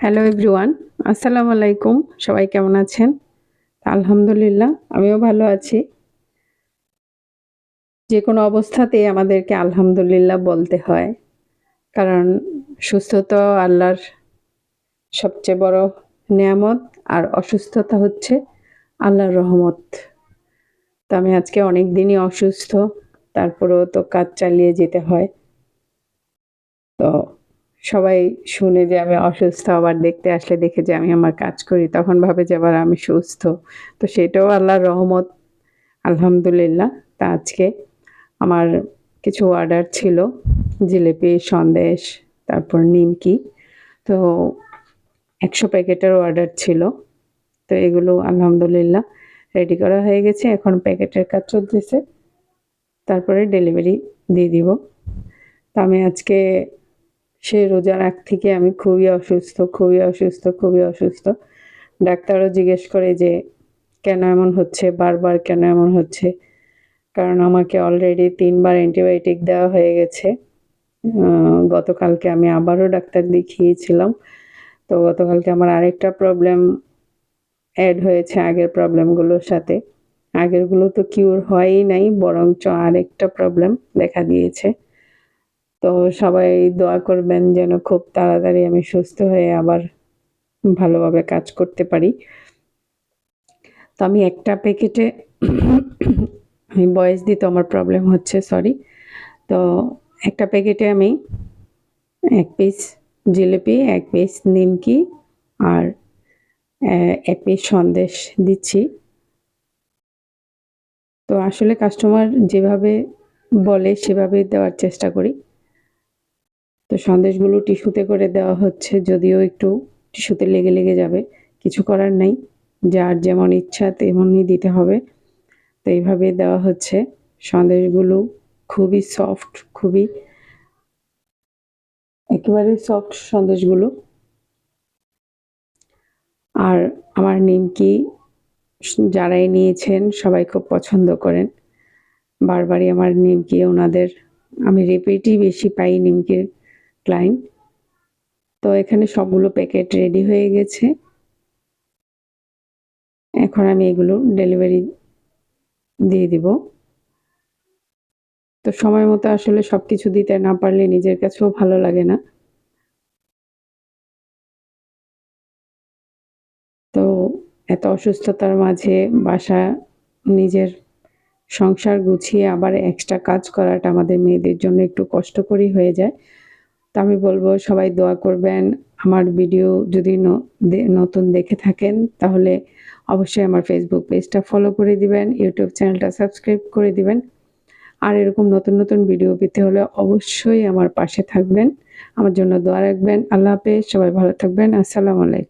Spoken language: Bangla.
হ্যালো এভরিওয়ান আসসালামু আলাইকুম সবাই কেমন আছেন? আলহামদুলিল্লাহ, আমিও ভালো আছি। যে কোনো অবস্থাতে আমাদেরকে আলহামদুলিল্লাহ বলতে হয়। কারণ সুস্থতা আল্লাহর সবচেয়ে বড় নিয়ামত, আর অসুস্থতা হচ্ছে আল্লাহর রহমত। তো আমি আজকে অনেক দিনই অসুস্থ, তারপরেও তো কাজ চালিয়ে যেতে হয়। তো সবাই শুনে যে আমি অসুস্থ, আবার দেখতে আসলে দেখে যে আমি আমার কাজ করি, তখন ভাবে যে আবার আমি সুস্থ। তো সেটাও আল্লাহর রহমত, আলহামদুলিল্লাহ। তা আজকে আমার কিছু অর্ডার ছিল, জিলিপি, সন্দেশ, তারপর নিমকি। তো একশো প্যাকেটের অর্ডার ছিল, তো এগুলো আলহামদুলিল্লাহ রেডি করা হয়ে গেছে। এখন প্যাকেটের কাজ চলতেছে, তারপরে ডেলিভারি দিয়ে দিব। তো আমি আজকে সে রোজার আগ থেকে আমি খুবই অসুস্থ খুবই অসুস্থ খুবই অসুস্থ। ডাক্তারও জিজ্ঞেস করে যে, কেন এমন হচ্ছে? বারবার কেন এমন হচ্ছে? কারণ আমাকে অলরেডি তিনবার অ্যান্টিবায়োটিক দেওয়া হয়ে গেছে। গতকালকে আমি আবারও ডাক্তার দেখিয়েছিলাম। তো গতকালকে আমার আরেকটা প্রবলেম অ্যাড হয়েছে আগের প্রবলেমগুলোর সাথে। আগেরগুলো তো কিউর হয়ই নাই, বরঞ্চ আরেকটা প্রবলেম দেখা দিয়েছে। তো সবাই দোয়া করবেন যেন খুব তাড়াতাড়ি আমি সুস্থ হয়ে আবার ভালোভাবে কাজ করতে পারি। তো আমি একটা প্যাকেটে আমি বয়স দিতে আমার প্রবলেম হচ্ছে, সরি। তো একটা প্যাকেটে আমি এক পিস জিলিপি, এক পিস নিমকি আর এক পিস সন্দেশ দিচ্ছি। তো আসলে কাস্টমার যেভাবে বলে সেভাবে দেওয়ার চেষ্টা করি। তো সন্দেশগুলো টিস্যুতে করে দেওয়া হচ্ছে, যদিও একটু টিস্যুতে লেগে লেগে যাবে। কিছু করার নাই, যার যেমন ইচ্ছা তেমনই দিতে হবে। তো এইভাবে দেওয়া হচ্ছে। সন্দেশগুলো খুবই সফট, খুবই একেবারে সফট সন্দেশগুলো। আর আমার নিমকি যারাই নিয়েছেন সবাই খুব পছন্দ করেন। বারবারই আমার নিমকি ওনাদের, আমি রিপিটই বেশি পাই নিমকির ক্লায়েন্ট তো এখানে সবগুলো প্যাকেট রেডি হয়ে গেছে। এখন আমি এগুলো ডেলিভারি দিয়ে দিব। তো সময় মতো আসলে সব কিছু দিতে না পারলে নিজের কাছেও ভালো লাগে না। তো এত অসুস্থতার মাঝে বাসা নিজের সংসার গুছিয়ে আবার এক্সট্রা কাজ করাটা আমাদের মেয়েদের জন্য একটু কষ্টকরই হয়ে যায়। তো আমি বলব, সবাই দোয়া করবেন। আমার ভিডিও যদি নতুন দেখে থাকেন, তাহলে অবশ্যই আমার ফেসবুক পেজটা ফলো করে দিবেন ইউটিউব চ্যানেলটা সাবস্ক্রাইব করে দিবেন। আর এরকম নতুন নতুন ভিডিও পেতে হলে অবশ্যই আমার পাশে থাকবেন। আমার জন্য দোয়া রাখবেন। আল্লাহ হাফেজ। সবাই ভালো থাকবেন। আসসালামু আলাইকুম।